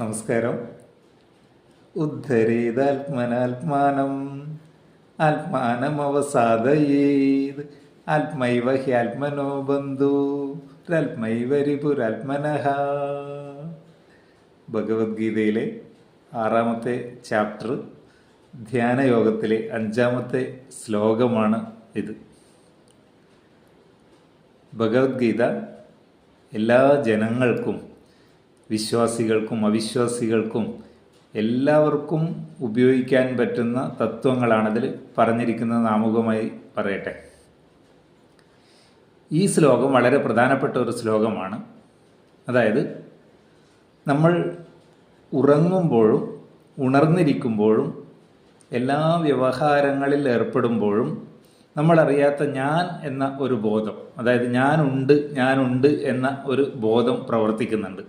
നമസ്കാരം. ഉദ്ധരേതാത്മനാത്മാനം. ആത്മാനമവസാദയേത്. ആത്മൈവ ഹ്യാത്മനോ ബന്ധു. രൽമൈവരിപുരാത്മനഃ ഭഗവത്ഗീതയിലെ ആറാമത്തെ ചാപ്റ്റർ ധ്യാനയോഗത്തിലെ അഞ്ചാമത്തെ ശ്ലോകമാണ് ഇത്. ഭഗവത്ഗീത എല്ലാ ജനങ്ങൾക്കും വിശ്വാസികൾക്കും അവിശ്വാസികൾക്കും എല്ലാവർക്കും ഉപയോഗിക്കാൻ പറ്റുന്ന തത്വങ്ങളാണതിൽ പറഞ്ഞിരിക്കുന്നത് നാമുഖമായി പറയട്ടെ. ഈ ശ്ലോകം വളരെ പ്രധാനപ്പെട്ട ഒരു ശ്ലോകമാണ്. അതായത് നമ്മൾ ഉറങ്ങുമ്പോഴും ഉണർന്നിരിക്കുമ്പോഴും എല്ലാ വ്യവഹാരങ്ങളിൽ ഏർപ്പെടുമ്പോഴും നമ്മളറിയാത്ത ഞാൻ എന്ന ഒരു ബോധം അതായത് ഞാനുണ്ട് ഞാനുണ്ട് എന്ന ഒരു ബോധം പ്രവർത്തിക്കുന്നുണ്ട്.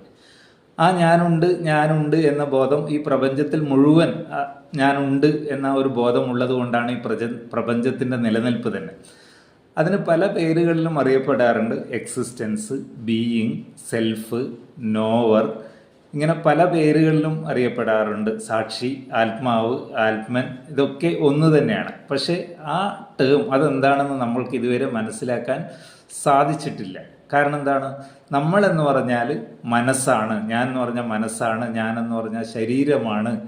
ആ ഞാനുണ്ട് ഞാനുണ്ട് എന്ന ബോധം ഈ പ്രപഞ്ചത്തിൽ മുഴുവൻ ഞാനുണ്ട് എന്ന ഒരു ബോധം ഉള്ളത് കൊണ്ടാണ് ഈ പ്രജ പ്രപഞ്ചത്തിന്റെ നിലനിൽപ്പ് തന്നെ. അതിന് പല പേരുകളിലും അറിയപ്പെടാറുണ്ട്. എക്സിസ്റ്റൻസ് ബീയിങ് സെൽഫ് നോവർ ഇങ്ങനെ പല പേരുകളിലും അറിയപ്പെടാറുണ്ട്. സാക്ഷി ആത്മാവ് ആത്മൻ ഇതൊക്കെ ഒന്ന് തന്നെയാണ്. പക്ഷേ ആ ടേം അതെന്താണെന്ന് നമ്മൾക്ക് ഇതുവരെ മനസ്സിലാക്കാൻ സാധിച്ചിട്ടില്ല. കാരണം എന്താണ്? നമ്മൾ എന്ന് പറഞ്ഞാൽ മനസ്സാണ്. ഞാൻ എന്ന് പറഞ്ഞാൽ മനസ്സാണ്. ഞാൻ എന്ന് പറഞ്ഞാൽ ശരീരമാണ്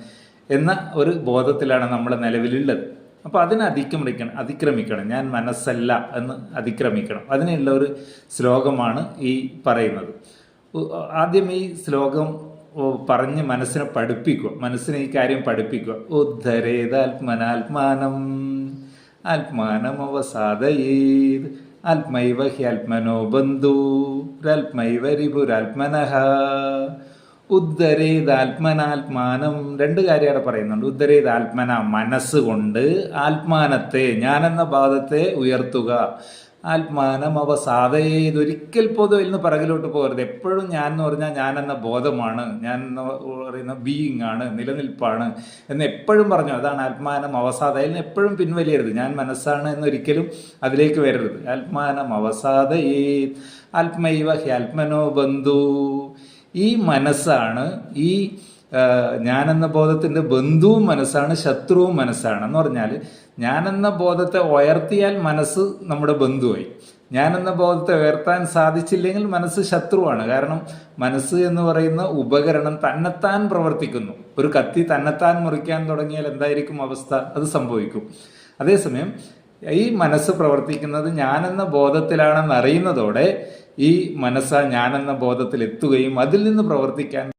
എന്ന ഒരു ബോധത്തിലാണ് നമ്മൾ നിലവിലുള്ളത്. അപ്പോൾ അതിനെ അതിക്രമിക്കണം അതിക്രമിക്കണം. ഞാൻ മനസ്സല്ല എന്ന് അതിക്രമിക്കണം. അതിനുള്ള ഒരു ശ്ലോകമാണ് ഈ പറയുന്നത്. ആദ്യം ഈ ശ്ലോകം പറഞ്ഞ് മനസ്സിനെ പഠിപ്പിക്കുക. മനസ്സിനെ ഈ കാര്യം പഠിപ്പിക്കുക. ഉദ്ധരേതാത്മനാത്മാനം. ആത്മാനം അവസാദയേത് ആത്മൈവ ഹി ആത്മനോ ബന്ധു. രാത്മൈവ രിപുരാത്മനഹ. ഉദ്ധരേത് ആത്മനാത്മാനം രണ്ട് കാര്യം അവിടെ പറയുന്നുണ്ട്. ഉദ്ധരേതാത്മന മനസ്സുകൊണ്ട് ആത്മാനത്തെ ഞാനെന്ന ഭാഗത്തെ ഉയർത്തുക. ആത്മാനം അവസാദയേത് ഇതൊരിക്കൽ പോലും ഇന്ന് പിറകിലോട്ട് പോകരുത്. എപ്പോഴും ഞാൻ എന്ന് പറഞ്ഞാൽ ഞാൻ എന്ന ബോധമാണ്. ഞാൻ എന്ന് പറയുന്ന ബീയിങ് ആണ്. നിലനിൽപ്പാണ് എന്ന് എപ്പോഴും പറഞ്ഞു. അതാണ് ആത്മാനം അവസാദയിൽ നിന്ന് എപ്പോഴും പിൻവലിയരുത്. ഞാൻ മനസ്സാണ് എന്നൊരിക്കലും അതിലേക്ക് വരരുത്. ആത്മാനം അവസാദയേത് ആത്മൈവ ഹ്യാത്മനോ ബന്ധു. ഈ മനസ്സാണ് ഈ ഞാനെന്ന ബോധത്തിന്റെ ബന്ധുവും മനസ്സാണ് ശത്രുവും മനസ്സാണ് എന്ന് പറഞ്ഞാൽ ഞാനെന്ന ബോധത്തെ ഉയർത്തിയാൽ മനസ്സ് നമ്മുടെ ബന്ധുവായി. ഞാനെന്ന ബോധത്തെ ഉയർത്താൻ സാധിച്ചില്ലെങ്കിൽ മനസ്സ് ശത്രുവാണ്. കാരണം മനസ്സ് എന്ന് പറയുന്ന ഉപകരണം തന്നെത്താൻ പ്രവർത്തിക്കുന്നു. ഒരു കത്തി തന്നെത്താൻ മുറിക്കാൻ തുടങ്ങിയാൽ എന്തായിരിക്കും അവസ്ഥ? അത് സംഭവിക്കും. അതേസമയം ഈ മനസ്സ് പ്രവർത്തിക്കുന്നത് ഞാനെന്ന ബോധത്തിലാണെന്ന് അറിയുന്നതോടെ ഈ മനസ്സ് ഞാനെന്ന ബോധത്തിൽ എത്തുകയും അതിൽ നിന്ന് പ്രവർത്തിക്കാൻ